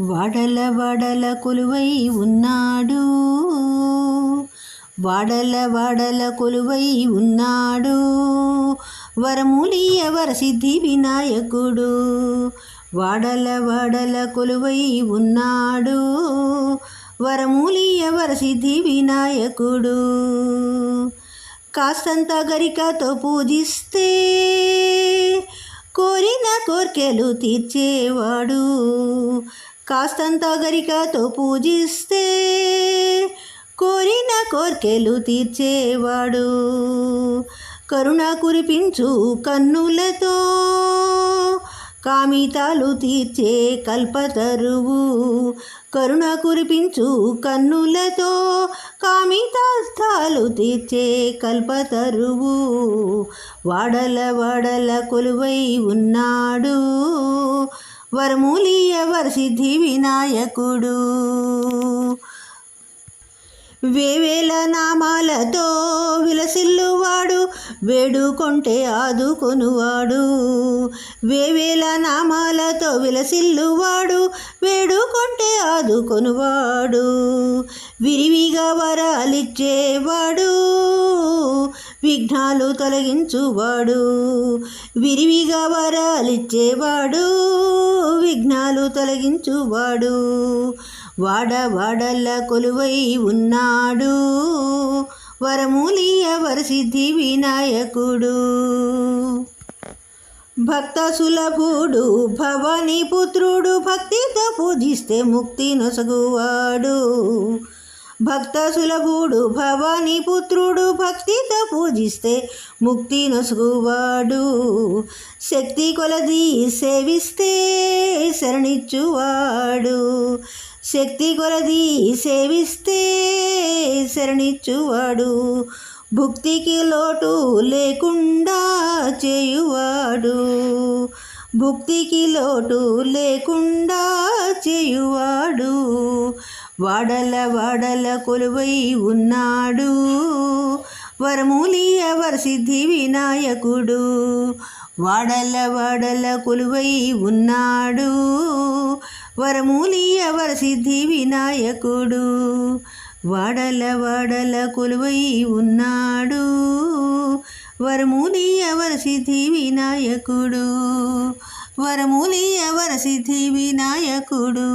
వడల వడల కొలువై ఉన్నాడు. వాడల వాడల కొలువై ఉన్నాడు. వరములియ వరసిద్ధి వినాయకుడు. వాడల వాడల కొలువై ఉన్నాడు. వరములియ వరసిద్ధి వినాయకుడు. కాస్తంత గరికతో పూజిస్తే కోరిన కోర్కెలు తీర్చేవాడు. కాస్తంత గరికతో పూజిస్తే కోరిన కోర్కెలు తీర్చేవాడు. కరుణ కురిపించు కన్నులతో కామితాలు తీర్చే కల్పతరువు కరుణ కురిపించు కన్నులతో కామితాలు తీర్చే కల్పతరువు వాడల వాడల కొలువై ఉన్నాడు. వరమూలియ సిద్ధి వినాయకుడు వేవేల నామాలతో విలసిల్లువాడు వేడుకొంటే ఆదుకొనువాడు. వేవేల నామాలతో విలసిల్లువాడు వేడుకొంటే ఆదుకొనువాడు. విరివిగా వరాలిచ్చేవాడు. విఘ్నాలు తొలగించువాడు. విరివిగా వరాలిచ్చేవాడు. విఘ్నాలు తొలగించువాడు. వాడ వాడల్ల కొలువై ఉన్నాడు. వరమూలియ వరసిద్ధి వినాయకుడు. భక్త సులభుడు భవానీ పుత్రుడు భక్తితో పూజిస్తే ముక్తి నొసగువాడు. భక్త సులభుడు భవాని పుత్రుడు భక్తితో పూజిస్తే ముక్తి నొసుగువాడు. శక్తి కొలది సేవిస్తే శరణిచ్చువాడు. శక్తి కొలది సేవిస్తే శరణిచ్చువాడు. భుక్తికి లోటు లేకుండా చేయువాడు. భుక్తికి లోటు లేకుండా చేయువాడు వాడల వాడల కొలువై ఉన్నాడు. వరమూలియ వరసిద్ధి వినాయకుడు. వాడల వాడల కొలువై ఉన్నాడు. వరమూలియ వరసిద్ధి వినాయకుడు. వాడల వాడల కొలువై ఉన్నాడు. వరమూలియ వరసిద్ధి వినాయకుడు. వరమూలియ వరసిద్ధి వినాయకుడు.